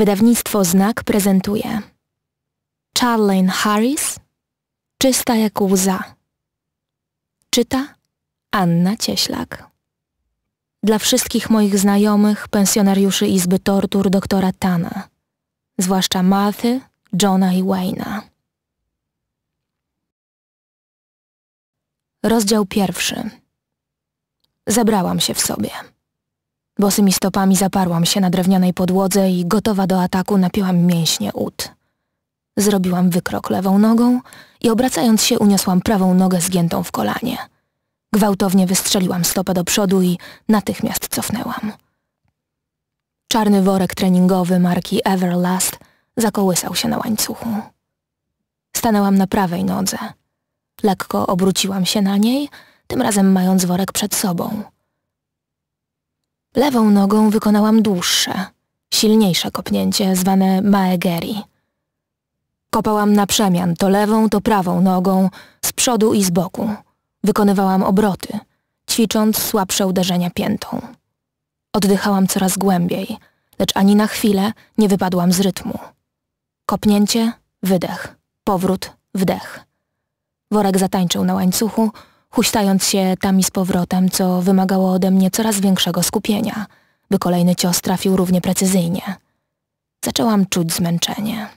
Wydawnictwo Znak prezentuje Charlene Harris Czysta jak łza Czyta Anna Cieślak Dla wszystkich moich znajomych, pensjonariuszy Izby Tortur doktora Tana, zwłaszcza Marthy, Johna i Wayna. Rozdział pierwszy. Zabrałam się w sobie. Bosymi stopami zaparłam się na drewnianej podłodze i gotowa do ataku napiłam mięśnie ud. Zrobiłam wykrok lewą nogą i obracając się uniosłam prawą nogę zgiętą w kolanie. Gwałtownie wystrzeliłam stopę do przodu i natychmiast cofnęłam. Czarny worek treningowy marki Everlast zakołysał się na łańcuchu. Stanęłam na prawej nodze. Lekko obróciłam się na niej, tym razem mając worek przed sobą. Lewą nogą wykonałam dłuższe, silniejsze kopnięcie zwane maegeri. Kopałam na przemian to lewą, to prawą nogą, z przodu i z boku. Wykonywałam obroty, ćwicząc słabsze uderzenia piętą. Oddychałam coraz głębiej, lecz ani na chwilę nie wypadłam z rytmu. Kopnięcie, wydech, powrót, wdech. Worek zatańczył na łańcuchu, huśtając się tam i z powrotem, co wymagało ode mnie coraz większego skupienia, by kolejny cios trafił równie precyzyjnie. Zaczęłam czuć zmęczenie.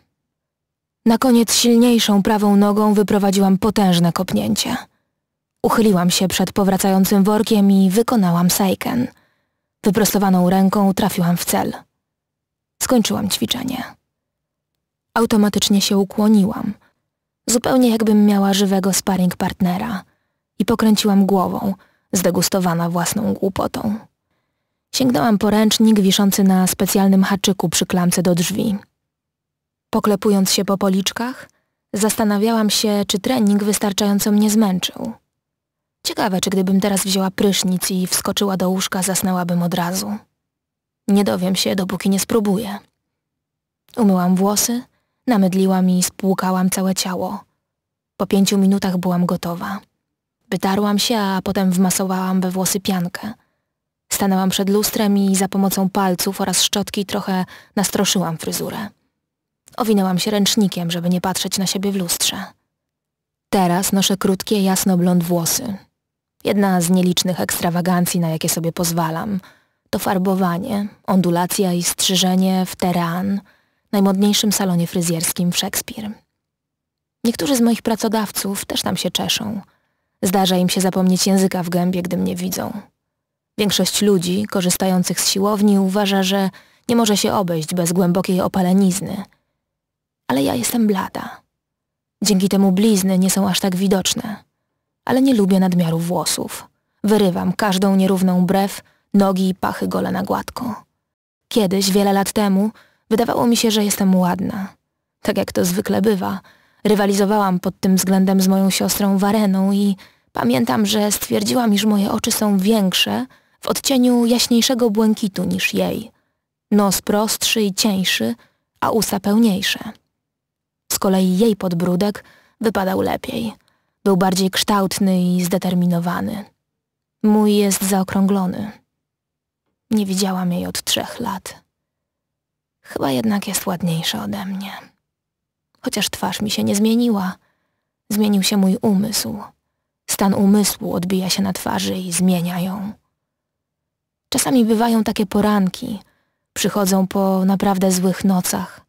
Na koniec silniejszą prawą nogą wyprowadziłam potężne kopnięcie. Uchyliłam się przed powracającym workiem i wykonałam seiken. Wyprostowaną ręką trafiłam w cel. Skończyłam ćwiczenie. Automatycznie się ukłoniłam, zupełnie jakbym miała żywego sparring partnera i pokręciłam głową, zdegustowana własną głupotą. Sięgnęłam po ręcznik wiszący na specjalnym haczyku przy klamce do drzwi. Poklepując się po policzkach, zastanawiałam się, czy trening wystarczająco mnie zmęczył. Ciekawe, czy gdybym teraz wzięła prysznic i wskoczyła do łóżka, zasnęłabym od razu. Nie dowiem się, dopóki nie spróbuję. Umyłam włosy, namydliłam i spłukałam całe ciało. Po pięciu minutach byłam gotowa. Wytarłam się, a potem wmasowałam we włosy piankę. Stanęłam przed lustrem i za pomocą palców oraz szczotki trochę nastroszyłam fryzurę. Owinęłam się ręcznikiem, żeby nie patrzeć na siebie w lustrze. Teraz noszę krótkie, jasno-blond włosy. Jedna z nielicznych ekstrawagancji, na jakie sobie pozwalam, to farbowanie, ondulacja i strzyżenie w Teran, najmodniejszym salonie fryzjerskim w Szekspir. Niektórzy z moich pracodawców też tam się czeszą. Zdarza im się zapomnieć języka w gębie, gdy mnie widzą. Większość ludzi korzystających z siłowni uważa, że nie może się obejść bez głębokiej opalenizny. Ale ja jestem blada. Dzięki temu blizny nie są aż tak widoczne. Ale nie lubię nadmiaru włosów. Wyrywam każdą nierówną brew, nogi i pachy gole na gładko. Kiedyś, wiele lat temu, wydawało mi się, że jestem ładna. Tak jak to zwykle bywa, rywalizowałam pod tym względem z moją siostrą Wareną i pamiętam, że stwierdziłam, iż moje oczy są większe w odcieniu jaśniejszego błękitu niż jej. Nos prostszy i cieńszy, a usta pełniejsze. Z kolei jej podbródek wypadał lepiej. Był bardziej kształtny i zdeterminowany. Mój jest zaokrąglony. Nie widziałam jej od trzech lat. Chyba jednak jest ładniejsza ode mnie. Chociaż twarz mi się nie zmieniła, zmienił się mój umysł. Stan umysłu odbija się na twarzy i zmienia ją. Czasami bywają takie poranki, przychodzą po naprawdę złych nocach.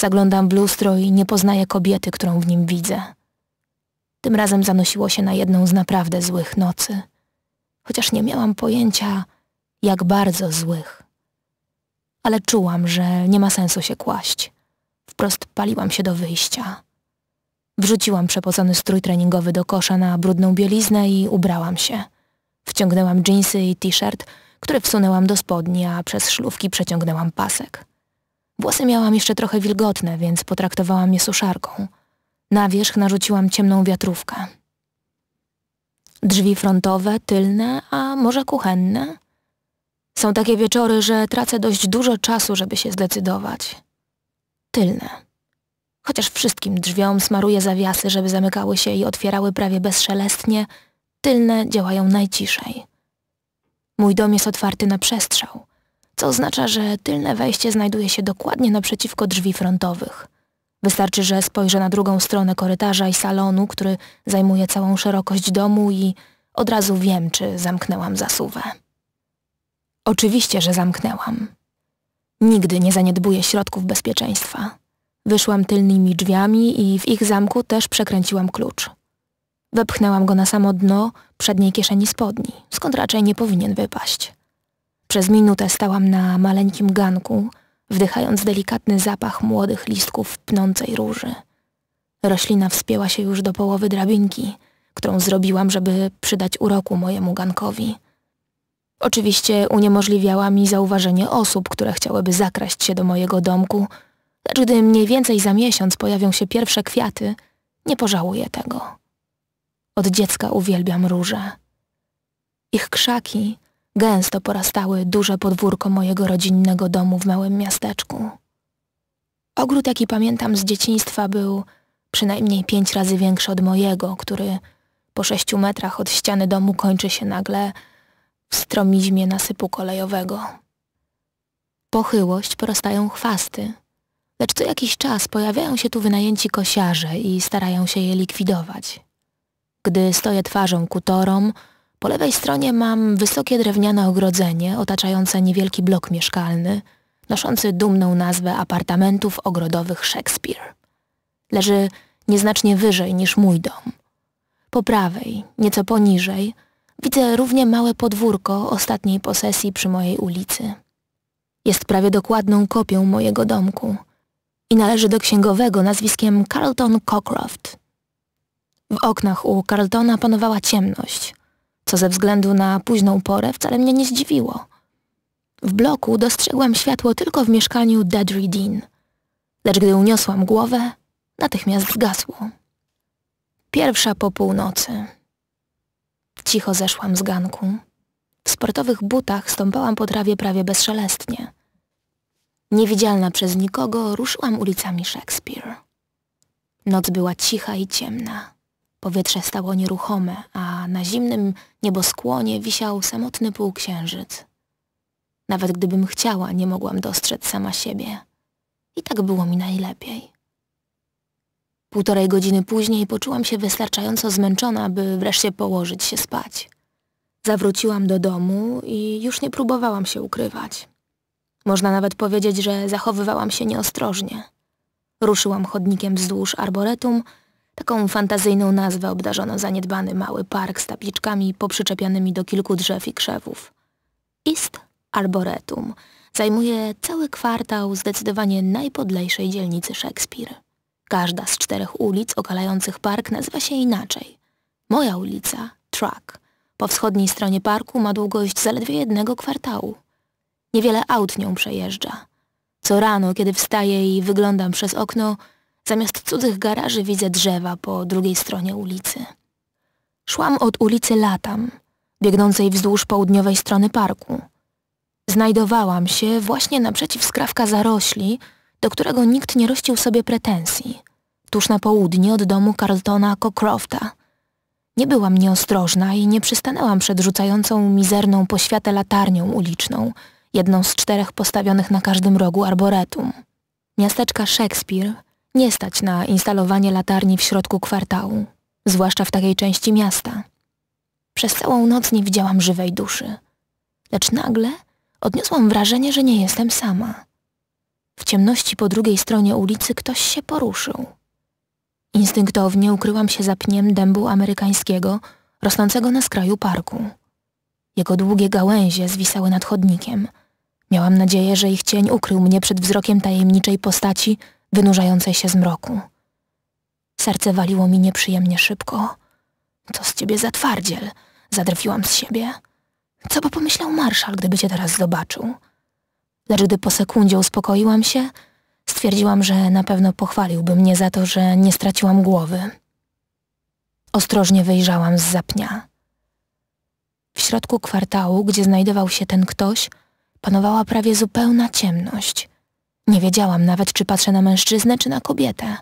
Zaglądam w lustro i nie poznaję kobiety, którą w nim widzę. Tym razem zanosiło się na jedną z naprawdę złych nocy, chociaż nie miałam pojęcia, jak bardzo złych. Ale czułam, że nie ma sensu się kłaść. Wprost paliłam się do wyjścia. Wrzuciłam przepocony strój treningowy do kosza na brudną bieliznę i ubrałam się. Wciągnęłam dżinsy i t-shirt, które wsunęłam do spodni, a przez szlówki przeciągnęłam pasek. Włosy miałam jeszcze trochę wilgotne, więc potraktowałam je suszarką. Na wierzch narzuciłam ciemną wiatrówkę. Drzwi frontowe, tylne, a może kuchenne? Są takie wieczory, że tracę dość dużo czasu, żeby się zdecydować. Tylne. Chociaż wszystkim drzwiom smaruję zawiasy, żeby zamykały się i otwierały prawie bezszelestnie, tylne działają najciszej. Mój dom jest otwarty na przestrzał. co oznacza, że tylne wejście znajduje się dokładnie naprzeciwko drzwi frontowych. Wystarczy, że spojrzę na drugą stronę korytarza i salonu, który zajmuje całą szerokość domu i od razu wiem, czy zamknęłam zasuwę. Oczywiście, że zamknęłam. Nigdy nie zaniedbuję środków bezpieczeństwa. Wyszłam tylnymi drzwiami i w ich zamku też przekręciłam klucz. Wepchnęłam go na samo dno przedniej kieszeni spodni, skąd raczej nie powinien wypaść. Przez minutę stałam na maleńkim ganku, wdychając delikatny zapach młodych listków pnącej róży. Roślina wspięła się już do połowy drabinki, którą zrobiłam, żeby przydać uroku mojemu gankowi. Oczywiście uniemożliwiała mi zauważenie osób, które chciałyby zakraść się do mojego domku, lecz gdy mniej więcej za miesiąc pojawią się pierwsze kwiaty, nie pożałuję tego. Od dziecka uwielbiam róże. Ich krzaki gęsto porastały duże podwórko mojego rodzinnego domu w małym miasteczku. Ogród, jaki pamiętam z dzieciństwa, był przynajmniej pięć razy większy od mojego, który po sześciu metrach od ściany domu kończy się nagle w stromizmie nasypu kolejowego. Pochyłość porastają chwasty, lecz co jakiś czas pojawiają się tu wynajęci kosiarze i starają się je likwidować. Gdy stoję twarzą ku torom, po lewej stronie mam wysokie drewniane ogrodzenie otaczające niewielki blok mieszkalny, noszący dumną nazwę apartamentów ogrodowych Shakespeare. Leży nieznacznie wyżej niż mój dom. Po prawej, nieco poniżej, widzę równie małe podwórko ostatniej posesji przy mojej ulicy. Jest prawie dokładną kopią mojego domku i należy do księgowego nazwiskiem Carlton Cockcroft. W oknach u Carltona panowała ciemność, co ze względu na późną porę wcale mnie nie zdziwiło. W bloku dostrzegłam światło tylko w mieszkaniu Dedry Dean, lecz gdy uniosłam głowę, natychmiast zgasło. Pierwsza po północy. Cicho zeszłam z ganku. W sportowych butach stąpałam po trawie prawie bezszelestnie. Niewidzialna przez nikogo ruszyłam ulicami Shakespeare. Noc była cicha i ciemna. Powietrze stało nieruchome, a na zimnym nieboskłonie wisiał samotny półksiężyc. Nawet gdybym chciała, nie mogłam dostrzec sama siebie. I tak było mi najlepiej. Półtorej godziny później poczułam się wystarczająco zmęczona, by wreszcie położyć się spać. Zawróciłam do domu i już nie próbowałam się ukrywać. Można nawet powiedzieć, że zachowywałam się nieostrożnie. Ruszyłam chodnikiem wzdłuż arboretum, taką fantazyjną nazwę obdarzono zaniedbany mały park z tabliczkami poprzyczepianymi do kilku drzew i krzewów. East Arboretum zajmuje cały kwartał zdecydowanie najpodlejszej dzielnicy Shakespeare. Każda z czterech ulic okalających park nazywa się inaczej. Moja ulica, Truck, po wschodniej stronie parku ma długość zaledwie jednego kwartału. Niewiele aut nią przejeżdża. Co rano, kiedy wstaję i wyglądam przez okno, zamiast cudzych garaży widzę drzewa po drugiej stronie ulicy. Szłam od ulicy Latam, biegnącej wzdłuż południowej strony parku. Znajdowałam się właśnie naprzeciw skrawka zarośli, do którego nikt nie rościł sobie pretensji, tuż na południe od domu Carltona Cockcrofta. Nie byłam nieostrożna i nie przystanęłam przed rzucającą mizerną poświatę latarnią uliczną, jedną z czterech postawionych na każdym rogu arboretum. Miasteczka Shakespeare nie stać na instalowanie latarni w środku kwartału, zwłaszcza w takiej części miasta. Przez całą noc nie widziałam żywej duszy, lecz nagle odniosłam wrażenie, że nie jestem sama. W ciemności po drugiej stronie ulicy ktoś się poruszył. Instynktownie ukryłam się za pniem dębu amerykańskiego, rosnącego na skraju parku. Jego długie gałęzie zwisały nad chodnikiem. Miałam nadzieję, że ich cień ukrył mnie przed wzrokiem tajemniczej postaci wynurzającej się z mroku. Serce waliło mi nieprzyjemnie szybko. Co z ciebie za twardziel? Zadrwiłam z siebie. Co by pomyślał marszał, gdyby cię teraz zobaczył? lecz gdy po sekundzie uspokoiłam się, stwierdziłam, że na pewno pochwaliłby mnie za to, że nie straciłam głowy. Ostrożnie wyjrzałam z zapnia. W środku kwartału, gdzie znajdował się ten ktoś, panowała prawie zupełna ciemność. Nie wiedziałam nawet, czy patrzę na mężczyznę, czy na kobietę.